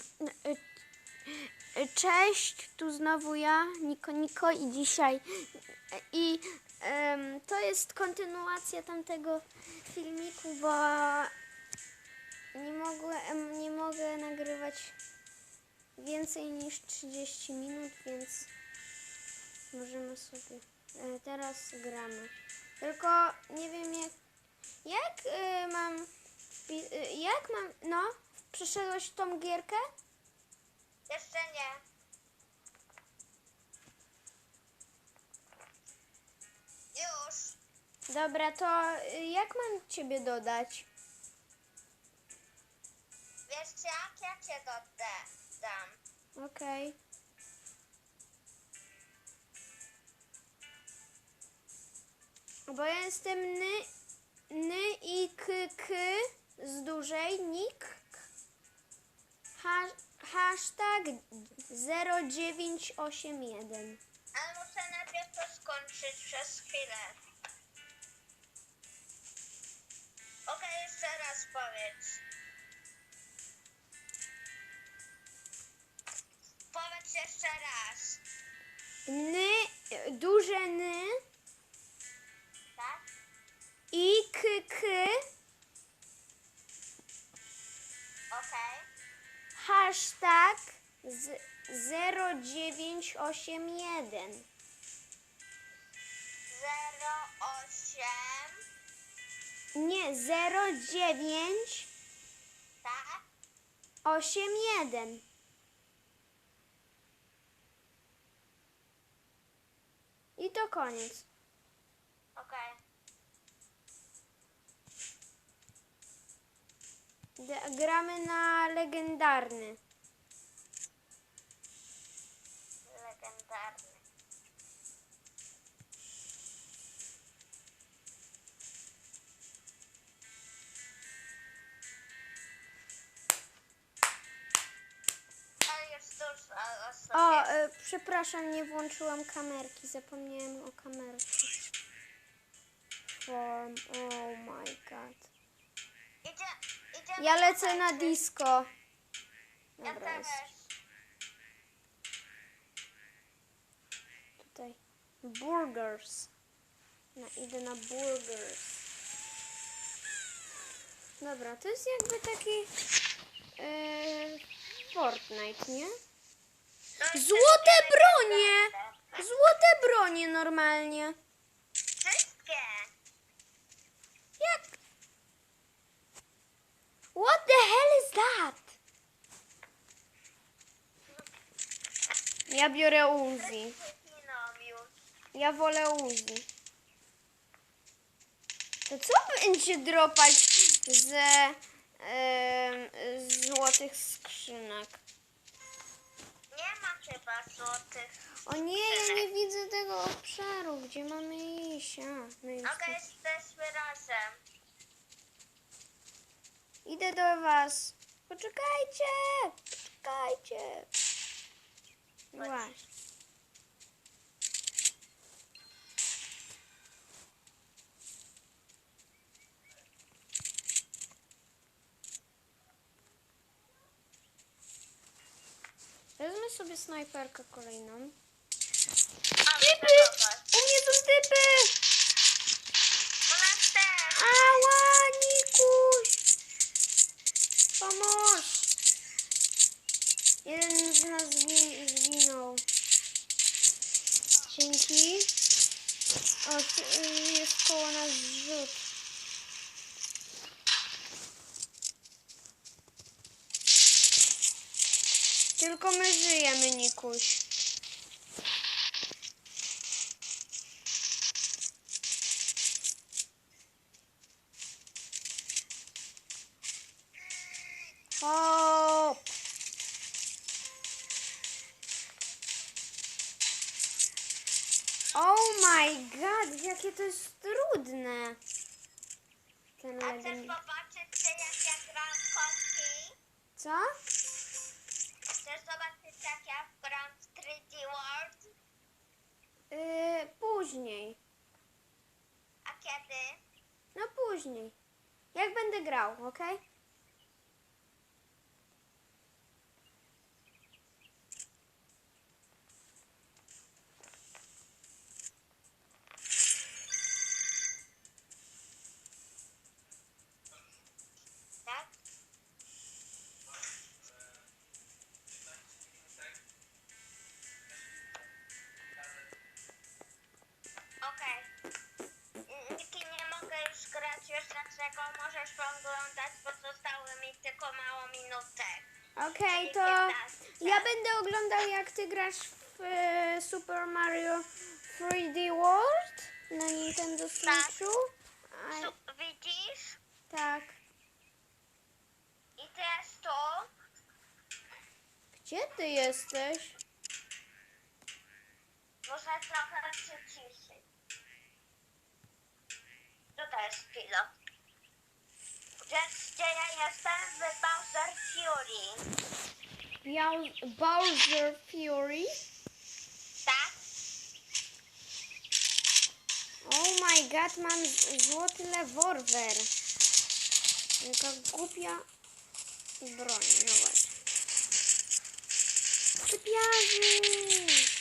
Y, y, Cześć, tu znowu ja, Niko Niko i dzisiaj i em, to jest kontynuacja tamtego filmiku, bo nie mogłem, nie mogę nagrywać więcej niż 30 minut, więc możemy sobie e, teraz gramy. Tylko nie wiem jak jak y, mam jak mam no przeszedłeś tą gierkę? Jeszcze nie. Już. Dobra, to y, jak mam ciebie dodać? Wiesz jak? Ja cię doda- dam. Okej. Bo ja jestem ny, ny i k, k z dużej, nik. Ha, hashtag 0981. Ale muszę najpierw to skończyć przez chwilę. Okej, jeszcze raz powiedz. Powiedz jeszcze raz. Ny, duże 0981. Zero osiem. Nie, 09 Tak? 81. I to koniec. Okej. D- gramy na. Legendarny. O, jest. e, przepraszam, nie włączyłam kamerki. Zapomniałem o kamerce. Form. Oh my god. Idzie, idziemy Ja lecę na disco. Ja Dobra, jest też. tutaj. Burgers. No, idę na burgers. Dobra, to jest jakby taki e, Fortnite, nie? Złote bronie! Złote bronie normalnie. Wszystkie. Jak? What the hell is that? Ja biorę Uzi. Ja wolę Uzi. To co będzie dropać z em, z złotych skrzynek? Chyba złotych. O nie, ja nie widzę tego obszaru, gdzie mamy iść. A, no Okej, jesteśmy razem. Idę do was. Poczekajcie! Poczekajcie! No Właśnie. Sobie snajperkę kolejną. Typy! U mnie są typy! Ała, Nikuś! Pomóż! Jeden z nas zgi- zginął. Dzięki. O, y, jest koło nas zrzut. Tylko my żyjemy, Nikuś. Hop! Oh my god, jakie to jest trudne. Ten A chcesz jak ja gram w? Co? Chcesz zobaczyć, jak ja gram w 3D World? Yy, później. A kiedy? No później. Jak będę grał, ok? możesz oglądać, bo zostały mi tylko mało minutek. Okej, okay, to ja będę oglądał jak ty grasz w e, Super Mario 3D World na Nintendo tak. Switchu. Widzisz? tak. I teraz to. Gdzie ty jesteś? Muszę trochę przyciszyć. To też pilot. Gdzie ja jestem? W Bowser Fury. Biał- Bowser Fury? Tak? Oh my god, mam z- złoty leworwer. Jaka głupia broń, no właśnie. Sypiarzy!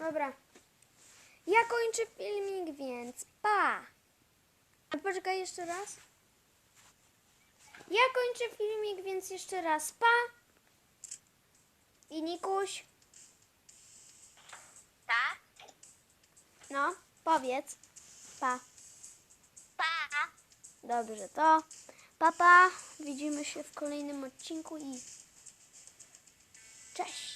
Dobra. Ja kończę filmik, więc pa! A poczekaj jeszcze raz. Ja kończę filmik, więc jeszcze raz pa! I Nikuś, Tak? no, powiedz. Pa. Pa! Dobrze, to papa. Widzimy się w kolejnym odcinku i cześć.